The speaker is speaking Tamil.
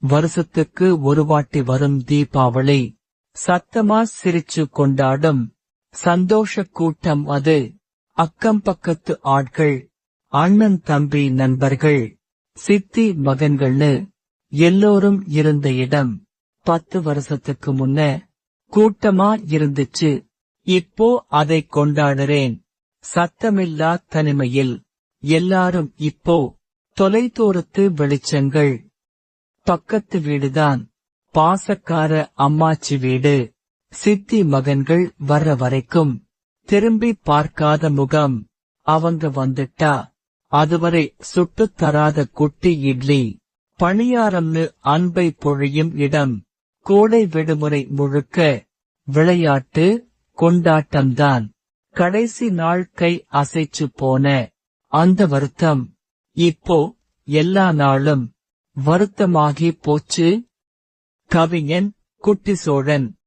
வருஷத்துக்கு ஒரு வாட்டி வரும் தீபாவளி. சத்தமா சிரிச்சு கொண்டாடும். சந்தோஷ கூட்டம் அது. அக்கம் பக்கத்து ஆட்கள். அண்ணன் தம்பி நண்பர்கள். சித்தி மகன்கள்னு. எல்லோரும் இருந்த இடம். பத்து வருஷத்துக்கு முன்ன. கூட்டமா இருந்துச்சு. இப்போ அதை கொண்டாடுறேன். சத்தமில்லா தனிமையில். எல்லாரும் இப்போ. தொலைதூரத்து வெளிச்சங்கள். பக்கத்து வீடுதான். பாசக்கார அம்மாச்சி வீடு. சித்தி மகன்கள் வர்ற வரைக்கும் திரும்பி பார்க்காத முகம். அவங்க வந்துட்டா. அதுவரை சுட்டுத் தராத குட்டி இட்லி. பணியாரம்னு அன்பை பொழியும் இடம். கோடை விடுமுறை முழுக்க விளையாட்டு கொண்டாட்டம்தான். கடைசி நாள் கை அசைச்சு போன அந்த வருத்தம். இப்போ எல்லா நாளும் வருத்தமாகி போச்சு. கவிஞன் குட்டி சோழன்